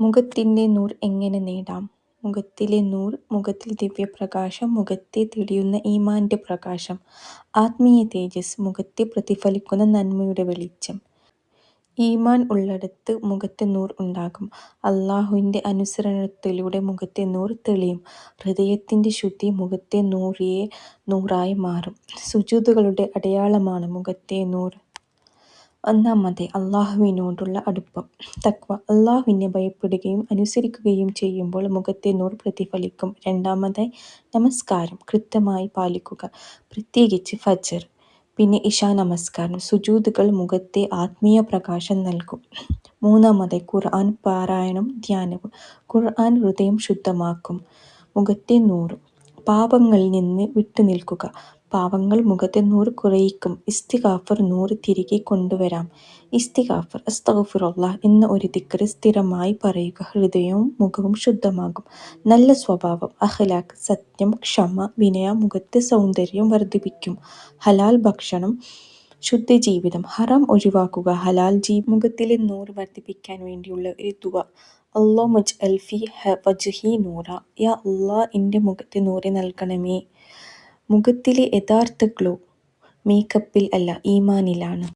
മുഖത്തിന്റെ നൂർ എങ്ങനെ നേടാം? മുഖത്തിലെ നൂർ മുഖത്തിൽ ദിവ്യപ്രകാശം മുഖത്തെ തെളിയുന്ന ഈമാന്റെ പ്രകാശം ആത്മീയ തേജസ് മുഖത്തെ പ്രതിഫലിക്കുന്ന നന്മയുടെ വെളിച്ചം ഈമാൻ ഉള്ളിടത്ത് മുഖത്തെ നൂർ ഉണ്ടാകും. അള്ളാഹുവിന്റെ അനുസരണത്തിലൂടെ മുഖത്തെ നൂർ തെളിയും. ഹൃദയത്തിന്റെ ശുദ്ധി മുഖത്തെ നൂറിയെ നൂറായി മാറും. സുജൂതുകളുടെ അടയാളമാണ് മുഖത്തെ നൂർ. ഒന്നാമതായി അള്ളാഹുവിനോടുള്ള അടുപ്പം. തക്വ അള്ളാഹുവിനെ ഭയപ്പെടുകയും അനുസരിക്കുകയും ചെയ്യുമ്പോൾ മുഖത്തെ നൂർ പ്രതിഫലിക്കും. രണ്ടാമതായി നമസ്കാരം കൃത്യമായി പാലിക്കുക, പ്രത്യേകിച്ച് ഫജ്ർ, പിന്നെ ഇശാ നമസ്കാരം. സുജൂദുകൾ മുഖത്തെ ആത്മീയ പ്രകാശം നൽകും. മൂന്നാമതായി ഖുർആൻ പാരായണം ധ്യാനവും. ഖുർആൻ ഹൃദയം ശുദ്ധമാക്കും. മുഖത്തെ നൂറ് പാപങ്ങളിൽ നിന്ന് വിട്ടുനിൽക്കുക, പാപങ്ങൾ മുഖത്തെ നൂറ് കുറയ്ക്കും. ഇസ്തിഗ്ഫാർ നൂറ് തിരികെ കൊണ്ടുവരാം. ഇസ്തിഗ്ഫാർ അസ്തഗ്ഫിറുല്ലാഹ് എന്ന ഒരു ദിക്ർ സ്ഥിരമായി പറയുക ഹൃദയവും മുഖവും ശുദ്ധമാകും. നല്ല സ്വഭാവം അഖ്ലാഖ് സത്യം, ക്ഷമ, വിനയ മുഖത്തെ സൗന്ദര്യം വർദ്ധിപ്പിക്കും. ഹലാൽ ഭക്ഷണം, ശുദ്ധജീവിതം ഹറാം ഒഴിവാക്കുക, ഹലാൽ ജീ മുഖത്തിലെ നൂറ് വർദ്ധിപ്പിക്കാൻ വേണ്ടിയുള്ള ഒരു ദുആ അല്ലാഹുമ്മ മജ്അൽ ഫീ വജ്ഹി നൂറ യാ അല്ലാഹ് എന്റെ മുഖത്തെ നൂറ് നൽകണമേ. മുഖത്തിലെ യഥാർത്ഥ ഗ്ലോ മേക്കപ്പിൽ അല്ല ഈമാനിലാണ്.